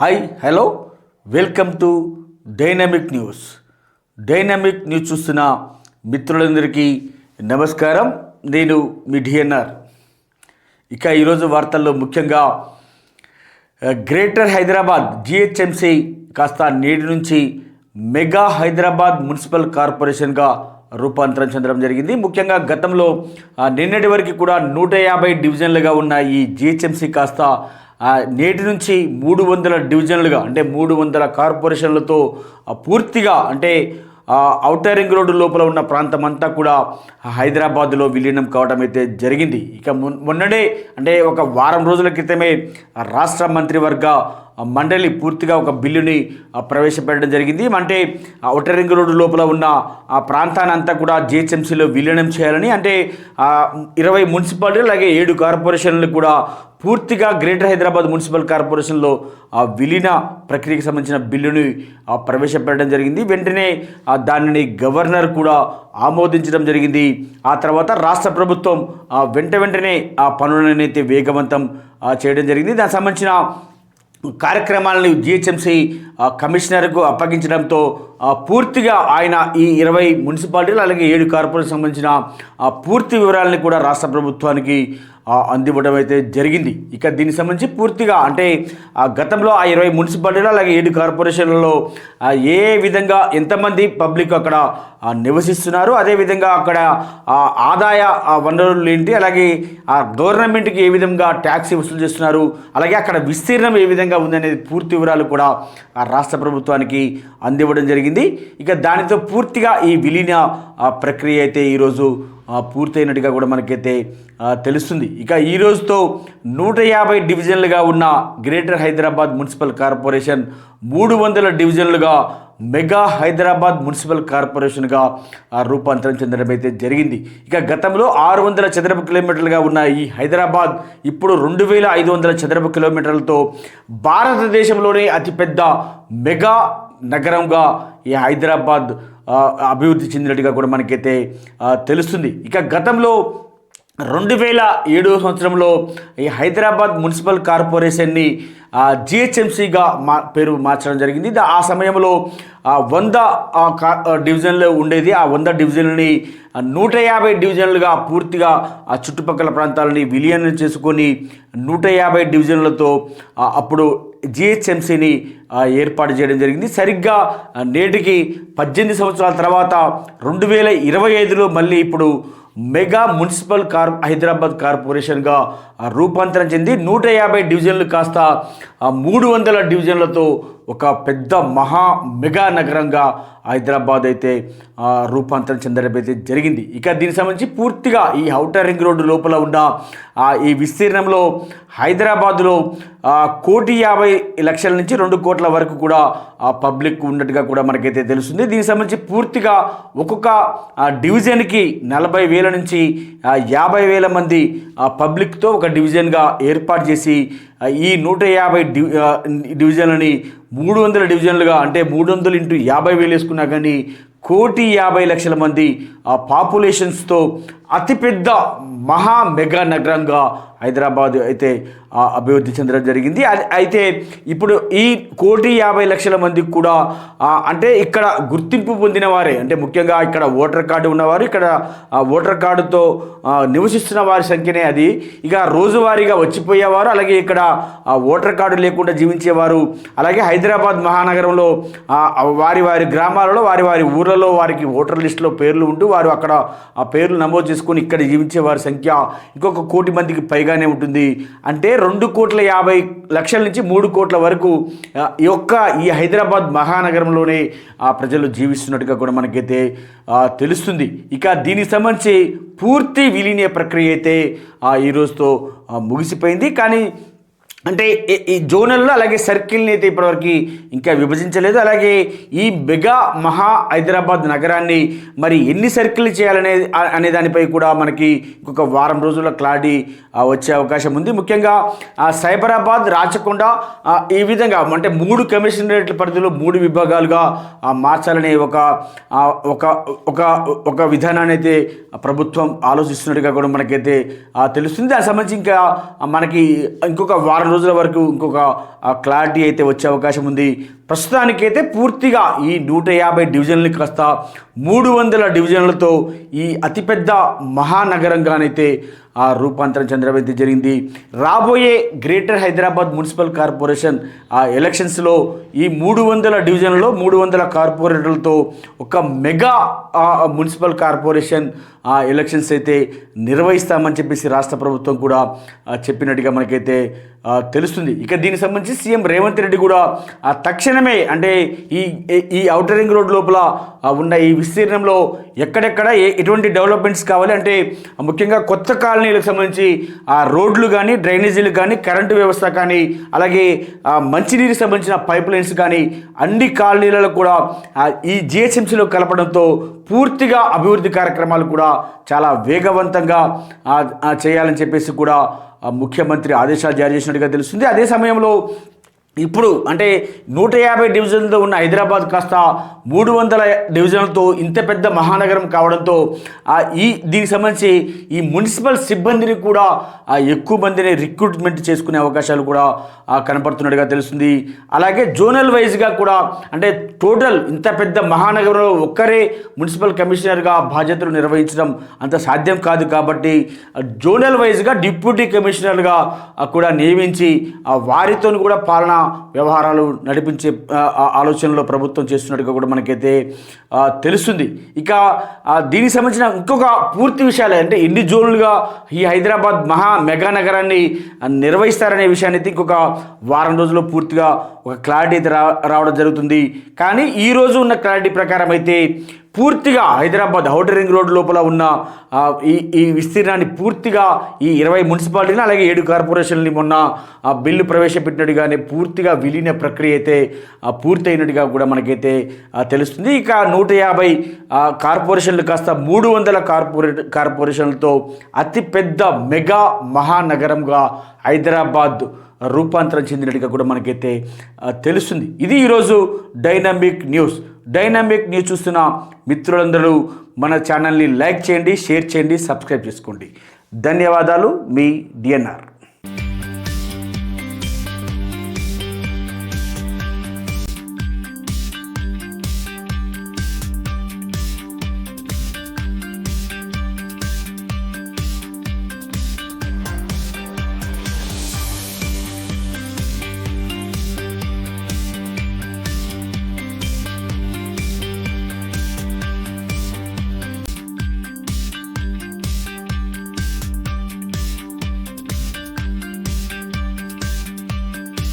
Hi hello welcome to Dynamic News Dynamic News చూస్తున్న మిత్రులందరికీ నమస్కారం. నేను మీ డిఎన్ఆర్ ఇక ఈరోజు వార్తల్లో ముఖ్యంగా గ్రేటర్ హైదరాబాద్ జిహెచ్ఎంసీ కాస్త నేటి నుంచి మెగా హైదరాబాద్ మున్సిపల్ కార్పొరేషన్గా రూపాంతరం చెందడం జరిగింది. ముఖ్యంగా గతంలో నిన్నటి వరకు కూడా నూట యాభై డివిజన్లుగా ఉన్న ఈ జిహెచ్ఎంసీ కాస్త నేటి నుంచి మూడు వందల డివిజన్లుగా అంటే మూడు వందల కార్పొరేషన్లతో పూర్తిగా అంటే ఆ, ఔటర్ రింగ్ రోడ్డు లోపల ఉన్న ప్రాంతం అంతా కూడా హైదరాబాద్లో విలీనం కావడం అయితే జరిగింది. ఇక మొన్- మొన్ననే అంటే ఒక వారం రోజుల క్రితమే రాష్ట్ర మంత్రివర్గ మండలి పూర్తిగా ఒక బిల్లుని ప్రవేశపెట్టడం జరిగింది. అంటే ఆ ఔటర్ రింగ్ రోడ్డు లోపల ఉన్న ఆ ప్రాంతాన్ని అంతా కూడా జిహెచ్ఎంసీలో విలీనం చేయాలని అంటే ఇరవై మున్సిపాలిటీలు అలాగే ఏడు కార్పొరేషన్లు కూడా పూర్తిగా గ్రేటర్ హైదరాబాద్ మున్సిపల్ కార్పొరేషన్లో ఆ విలీన ప్రక్రియకు సంబంధించిన బిల్లుని ప్రవేశపెట్టడం జరిగింది. వెంటనే దానిని గవర్నర్ కూడా ఆమోదించడం జరిగింది. ఆ తర్వాత రాష్ట్ర ప్రభుత్వం వెంట వెంటనే ఆ పనులను అయితే వేగవంతం చేయడం జరిగింది. దానికి సంబంధించిన కార్యక్రమాలను జిహెచ్ఎంసీ కమిషనర్కు అప్పగించడంతో పూర్తిగా ఆయన ఈ ఇరవై మున్సిపాలిటీలు అలాగే ఏడు కార్పొరేషన్ సంబంధించిన పూర్తి వివరాలని కూడా రాష్ట్ర ప్రభుత్వానికి అందివ్వడం అయితే జరిగింది. ఇక దీనికి సంబంధించి పూర్తిగా అంటే గతంలో ఆ ఇరవై మున్సిపాలిటీలు అలాగే ఏడు కార్పొరేషన్లలో ఏ విధంగా ఎంతమంది పబ్లిక్ అక్కడ నివసిస్తున్నారు అదేవిధంగా అక్కడ ఆదాయ వనరులు ఏంటి అలాగే ఆ గవర్నమెంట్కి ఏ విధంగా ట్యాక్స్ వసూలు చేస్తున్నారు అలాగే అక్కడ విస్తీర్ణం ఏ విధంగా ఉందనేది పూర్తి వివరాలు కూడా రాష్ట్ర ప్రభుత్వానికి అందివ్వడం జరిగింది. ఇక దానితో పూర్తిగా ఈ విలీన ప్రక్రియ అయితే ఈరోజు పూర్తయినట్టుగా కూడా మనకైతే తెలుస్తుంది. ఇక ఈ రోజుతో నూట యాభై డివిజన్లుగా ఉన్న గ్రేటర్ హైదరాబాద్ మున్సిపల్ కార్పొరేషన్ మూడు వందల డివిజన్లుగా మెగా హైదరాబాద్ మున్సిపల్ కార్పొరేషన్గా రూపాంతరం చెందడం అయితే జరిగింది. ఇక గతంలో ఆరు వందల చదరపు కిలోమీటర్లుగా ఉన్న ఈ హైదరాబాద్ ఇప్పుడు రెండు వేల ఐదు వందల చదరపు కిలోమీటర్లతో భారతదేశంలోనే అతిపెద్ద మెగా నగరంగా ఈ హైదరాబాద్ అభివృద్ధి చెందినట్టుగా కూడా మనకైతే తెలుస్తుంది. ఇక గతంలో రెండు వేల ఏడవ సంవత్సరంలో ఈ హైదరాబాద్ మున్సిపల్ కార్పొరేషన్ని జిహెచ్ఎంసీగా మా పేరు మార్చడం జరిగింది. ఆ సమయంలో వంద ఆ, డివిజన్లు ఉండేది. ఆ వంద డివిజన్లని నూట యాభై డివిజన్లుగా పూర్తిగా ఆ చుట్టుపక్కల ప్రాంతాలని విలీనం చేసుకొని నూట యాభై డివిజన్లతో అప్పుడు జిహెచ్ఎంసీని ఏర్పాటు చేయడం జరిగింది. సరిగ్గా నేటికి పద్దెనిమిది సంవత్సరాల తర్వాత రెండు వేల ఇరవై ఐదులో మళ్ళీ ఇప్పుడు మెగా మున్సిపల్ కార్ హైదరాబాద్ కార్పొరేషన్గా రూపాంతరం చెంది నూట యాభై డివిజన్లు కాస్త ఆ, మూడు వందల డివిజన్లతో ఒక పెద్ద మహా మెగా నగరంగా హైదరాబాద్ అయితే రూపాంతరం చెందడం అయితే జరిగింది. ఇక దీనికి సంబంధించి పూర్తిగా ఈ ఔటర్ రింగ్ రోడ్డు లోపల ఉన్న ఈ విస్తీర్ణంలో హైదరాబాదులో కోటి యాభై లక్షల నుంచి రెండు కోట్ల వరకు కూడా ఆ, పబ్లిక్ ఉన్నట్టుగా కూడా మనకైతే తెలుస్తుంది. దీనికి సంబంధించి పూర్తిగా ఒక్కొక్క డివిజన్కి నలభై వేల నుంచి యాభై వేల మంది ఆ, పబ్లిక్తో ఒక డివిజన్గా ఏర్పాటు చేసి ఈ నూట యాభై డివి డివిజన్లని మూడు వందల డివిజన్లుగా అంటే మూడు వందలు ఇంటూ యాభై వేలు వేసుకున్నా కానీ కోటి యాభై లక్షల మంది ఆ పాపులేషన్స్తో అతిపెద్ద మహా మెగా నగరంగా హైదరాబాద్ అయితే అభివృద్ధి చెందడం జరిగింది. అది- అయితే ఇప్పుడు ఈ కోటి యాభై లక్షల మందికి కూడా అంటే ఇక్కడ గుర్తింపు పొందిన వారే అంటే ముఖ్యంగా ఇక్కడ ఓటర్ కార్డు ఉన్నవారు ఇక్కడ ఓటర్ కార్డుతో నివసిస్తున్న వారి సంఖ్యనే అది. ఇక రోజువారీగా వచ్చిపోయేవారు అలాగే ఇక్కడ ఓటర్ కార్డు లేకుండా జీవించేవారు అలాగే హైదరాబాద్ మహానగరంలో వారి వారి గ్రామాలలో వారి వారి ఊర్లలో వారికి ఓటర్ లిస్టులో పేర్లు ఉంటూ వారు అక్కడ ఆ పేర్లు నమోదు చేసుకుని ఇక్కడ జీవించే వారి సంఖ్య ఇంకొక కోటి మందికి పైగానే ఉంటుంది. అంటే రెండు కోట్ల యాభై లక్షల నుంచి మూడు కోట్ల వరకు ఈ యొక్క ఈ హైదరాబాద్ మహానగరంలోనే ఆ ప్రజలు జీవిస్తున్నట్టుగా కూడా మనకైతే తెలుస్తుంది. ఇక దీనికి సంబంధించి పూర్తి విలీన ప్రక్రియ అయితే ఈ రోజుతో ముగిసిపోయింది. కానీ అంటే ఈ- జోనల్లో అలాగే సర్కిల్ని అయితే ఇప్పటివరకు ఇంకా విభజించలేదు. అలాగే ఈ మెగా మహా హైదరాబాద్ నగరాన్ని మరి ఎన్ని సర్కిల్ చేయాలనే అనే దానిపై కూడా మనకి ఇంకొక వారం రోజుల్లో క్లారిటీ వచ్చే అవకాశం ఉంది. ముఖ్యంగా ఆ, సైబరాబాద్ రాచకొండ ఈ విధంగా అంటే మూడు కమిషనరేట్ల పరిధిలో మూడు విభాగాలుగా ఆ, మార్చాలనే ఒక ఒక ఒక ఒక విధానాన్ని అయితే ప్రభుత్వం ఆలోచిస్తున్నట్టుగా కూడా మనకైతే తెలుస్తుంది. దానికి సంబంధించి ఇంకా మనకి ఇంకొక వారం రోజుల వరకు ఇంకొక ఆ, క్లారిటీ అయితే వచ్చే అవకాశం ఉంది. ప్రస్తుతానికైతే పూర్తిగా ఈ నూట యాభై డివిజన్లు కాస్త మూడు వందల డివిజన్లతో ఈ అతిపెద్ద మహానగరంగానైతే ఆ రూపాంతరం చెందడం జరిగింది. రాబోయే గ్రేటర్ హైదరాబాద్ మున్సిపల్ కార్పొరేషన్ ఆ ఎలక్షన్స్లో ఈ మూడు వందల డివిజన్లలో మూడు వందల కార్పొరేటర్లతో ఒక మెగా మున్సిపల్ కార్పొరేషన్ ఆ ఎలక్షన్స్ అయితే నిర్వహిస్తామని చెప్పేసి రాష్ట్ర ప్రభుత్వం కూడా చెప్పినట్టుగా మనకైతే తెలుస్తుంది. ఇక దీనికి సంబంధించి సీఎం రేవంత్ రెడ్డి కూడా ఆ, విస్తీర్ణమే. అంటే ఈ ఈ ఔటర్ రింగ్ రోడ్ లోపల ఉన్న ఈ విస్తీర్ణంలో ఎక్కడెక్కడ ఏ ఎటువంటి డెవలప్మెంట్స్ కావాలి అంటే ముఖ్యంగా కొత్త కాలనీలకు సంబంధించి ఆ రోడ్లు కానీ డ్రైనేజీలు కానీ కరెంటు వ్యవస్థ కానీ అలాగే మంచినీరు మంచినీరుకి సంబంధించిన పైప్ లైన్స్ కానీ అన్ని కాలనీలలో కూడా ఈ జిహెచ్ఎంసీలో కలపడంతో పూర్తిగా అభివృద్ధి కార్యక్రమాలు కూడా చాలా వేగవంతంగా చేయాలని చెప్పేసి కూడా ముఖ్యమంత్రి ఆదేశాలు జారీ చేసినట్టుగా తెలుస్తుంది. అదే సమయంలో ఇప్పుడు అంటే నూట యాభై డివిజన్లతో ఉన్న హైదరాబాద్ కాస్త మూడు వందల డివిజన్లతో ఇంత పెద్ద మహానగరం కావడంతో ఈ దీనికి సంబంధించి ఈ మున్సిపల్ సిబ్బందిని కూడా ఎక్కువ మందిని రిక్రూట్మెంట్ చేసుకునే అవకాశాలు కూడా కనపడుతున్నట్టుగా తెలుస్తుంది. అలాగే జోనల్ వైజ్గా కూడా అంటే టోటల్ ఇంత పెద్ద మహానగరంలో ఒక్కరే మున్సిపల్ కమిషనర్గా బాధ్యతలు నిర్వహించడం అంత సాధ్యం కాదు కాబట్టి జోనల్ వైజ్గా డిప్యూటీ కమిషనర్గా కూడా నియమించి ఆ వారితో కూడా పాలన వ్యవహారాలు నడిపించే ఆలోచనలో ప్రభుత్వం చేస్తున్నట్టుగా కూడా మనకైతే తెలుస్తుంది. ఇక దీనికి సంబంధించిన ఇంకొక పూర్తి విషయాలు. అంటే ఎన్ని జోన్లుగా ఈ హైదరాబాద్ మహా మెగా నగరాన్ని నిర్వహిస్తారనే విషయాన్ని అయితే ఇంకొక వారం రోజుల్లో పూర్తిగా ఒక క్లారిటీ అయితే రా రావడం జరుగుతుంది. కానీ ఈ రోజు ఉన్న క్లారిటీ ప్రకారం అయితే పూర్తిగా హైదరాబాద్ అవుటర్ రింగ్ రోడ్ లోపల ఉన్న ఈ ఈ విస్తీర్ణాన్ని పూర్తిగా ఈ ఇరవై మున్సిపాలిటీని అలాగే ఏడు కార్పొరేషన్లని మొన్న ఆ బిల్లు ప్రవేశపెట్టినట్టుగానే పూర్తిగా విలీన ప్రక్రియ అయితే పూర్తయినట్టుగా కూడా మనకైతే తెలుస్తుంది. ఇక నూట యాభై కార్పొరేషన్లు కాస్త మూడు వందల కార్పొరేట్ కార్పొరేషన్లతో అతిపెద్ద మెగా మహానగరంగా హైదరాబాద్ రూపాంతరం చెందినట్టుగా కూడా మనకైతే తెలుస్తుంది. ఇది ఈరోజు డైనమిక్ న్యూస్ డైనమిక్ న్యూస్ చూస్తున్న మిత్రులందరూ మన ఛానల్ని లైక్ చేయండి షేర్ చేయండి సబ్స్క్రైబ్ చేసుకోండి. ధన్యవాదాలు. మీ డిఎన్ఆర్